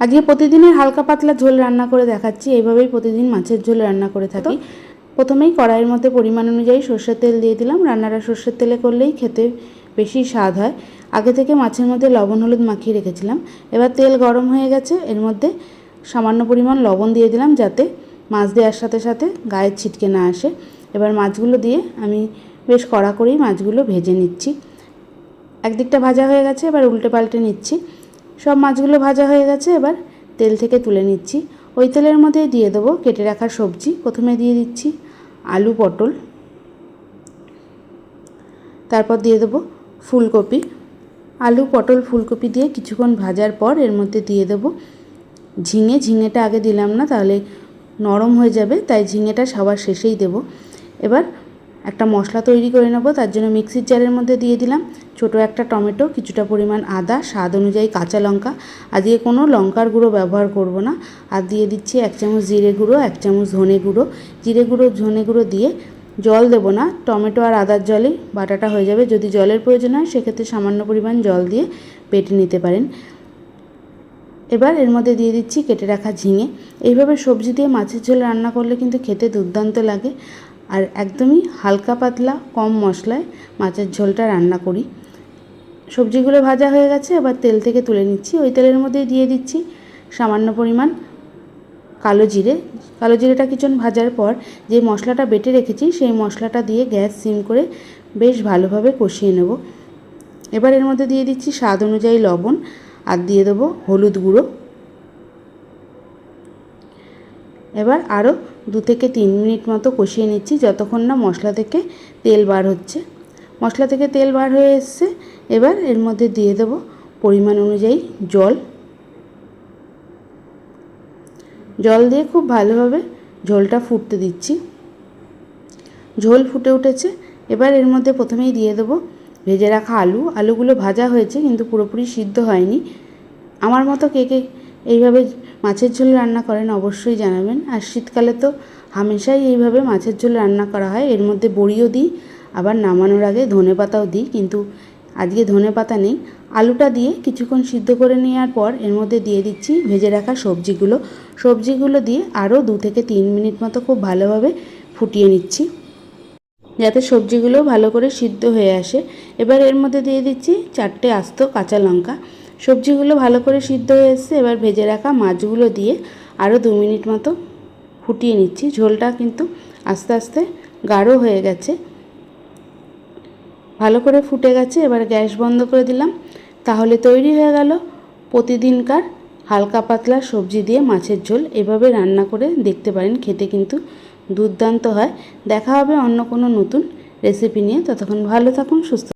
আজকে প্রতিদিনের হালকা পাতলা ঝোল রান্না করে দেখাচ্ছি এইভাবেই প্রতিদিন মাছের ঝোল রান্না করে থাকি। প্রথমেই কড়াইয়ের মধ্যে পরিমাণ অনুযায়ী সর্ষের তেল দিয়ে দিলাম। রান্নাটা সর্ষের তেলে করলেই খেতে বেশি স্বাদ হয়। আগে থেকে মাছের মধ্যে লবণ হলুদ মাখিয়ে রেখেছিলাম। এবার তেল গরম হয়ে গেছে। এর মধ্যে সামান্য পরিমাণ লবণ দিয়ে দিলাম যাতে মাছ দেওয়ার সাথে সাথে গায়ে ছিটকে না আসে। এবার মাছগুলো দিয়ে আমি বেশ কড়া করেই মাছগুলো ভেজে নিচ্ছি। একদিকটা ভাজা হয়ে গেছে এবার উল্টে পাল্টে নিচ্ছি। সব মাছগুলো ভাজা হয়ে গেছে, এবার তেল থেকে তুলে নিচ্ছি। ওই তেলের মধ্যে দিয়ে দেবো কেটে রাখা সবজি। প্রথমে দিয়ে দিচ্ছি আলু, পটল। তারপর দিয়ে দেবো ফুলকপি। আলু, পটল, ফুলকপি দিয়ে কিছুক্ষণ ভাজার পর এর মধ্যে দিয়ে দেবো ঝিঙে। ঝিঙেটা আগে দিলাম না, তাহলে নরম হয়ে যাবে, তাই ঝিঙেটা সবার শেষেই দেবো। এবার একটা মশলা তৈরি করে নেব, তার জন্য মিক্সির জারের মধ্যে দিয়ে দিলাম। ছোটো একটা টমেটো, কিছুটা পরিমাণ আদা, স্বাদ অনুযায়ী কাঁচা লঙ্কা। আজকে কোনো লঙ্কার গুঁড়ো ব্যবহার করব না। আর দিয়ে দিচ্ছি এক চামচ জিরে গুঁড়ো, এক চামচ ধনে গুঁড়ো। জিরে গুঁড়ো, ধনে গুঁড়ো দিয়ে জল দেবো না। টমেটো আর আদার জলেই বাটাটা হয়ে যাবে। যদি জলের প্রয়োজন হয়, সেক্ষেত্রে সামান্য পরিমাণ জল দিয়ে বেটে নিতে পারেন। এবার এর মধ্যে দিয়ে দিচ্ছি কেটে রাখা ঝিঙে। এইভাবে সবজি দিয়ে মাছের ঝোল রান্না করলে কিন্তু খেতে দুর্দান্ত লাগে। আর একদমই হালকা পাতলা কম মশলায় মাছের ঝোলটা রান্না করি। সবজিগুলো ভাজা হয়ে গেছে, এবার তেল থেকে তুলে নিচ্ছি। ওই তেলের মধ্যে দিয়ে দিচ্ছি সামান্য পরিমাণ কালো জিরে। কালো জিরেটা কিছুক্ষণ ভাজার পর যে মশলাটা বেটে রেখেছি, সেই মশলাটা দিয়ে গ্যাস সিম করে বেশ ভালোভাবে কষিয়ে নেব। এবার এর মধ্যে দিয়ে দিচ্ছি স্বাদ অনুযায়ী লবণ, আর দিয়ে দেবো হলুদ গুঁড়ো। এবার আরও দু থেকে তিন মিনিট মতো কষিয়ে নিচ্ছি, যতক্ষণ না মশলা থেকে তেল বার হচ্ছে। মশলা থেকে তেল বার হয়ে এসছে, এবার এর মধ্যে দিয়ে দেব পরিমাণ অনুযায়ী জল। জল দিয়ে খুব ভালোভাবে ঝোলটা ফুটতে দিচ্ছি। ঝোল ফুটে উঠেছে, এবার এর মধ্যে প্রথমেই দিয়ে দেবো ভেজে রাখা আলু। আলুগুলো ভাজা হয়েছে, কিন্তু পুরোপুরি সিদ্ধ হয়নি। আমার মতো কে কে এইভাবে মাছের ঝোল রান্না করেন অবশ্যই জানাবেন। আর শীতকালে তো হামেশাই এইভাবে মাছের ঝোল রান্না করা হয়। এর মধ্যে বড়িও দিই, আবার নামানোর আগে ধনে পাতাও দিই। কিন্তু আজকে ধনে পাতা নেই। আলুটা দিয়ে কিছুক্ষণ সিদ্ধ করে নেওয়ার পর এর মধ্যে দিয়ে দিচ্ছি ভেজে রাখা সবজিগুলো। সবজিগুলো দিয়ে আরও দু থেকে তিন মিনিট মতো খুব ভালোভাবে ফুটিয়ে নিচ্ছি। যাতে সবজিগুলো ভালো করে সিদ্ধ হয়ে আসে। এবার এর মধ্যে দিয়ে দিচ্ছি চারটে আস্ত কাঁচা লঙ্কা। সবজিগুলো ভালো করে সিদ্ধ হয়ে এসছে, এবার ভেজে রাখা মাছগুলো দিয়ে আরও দু মিনিট মতো ফুটিয়ে নিচ্ছি। ঝোলটা কিন্তু আস্তে আস্তে গাঢ় হয়ে গেছে। ভালো করে ফুটে গেছে, এবার গ্যাস বন্ধ করে দিলাম। তাহলে তৈরি হয়ে গেল প্রতিদিনকার হালকা পাতলা সবজি দিয়ে মাছের ঝোল। এভাবে রান্না করে দেখতে পারেন, খেতে কিন্তু দুর্দান্ত হয়। দেখা হবে অন্য কোনো নতুন রেসিপি নিয়ে। ততক্ষণ ভালো থাকুন, সুস্থ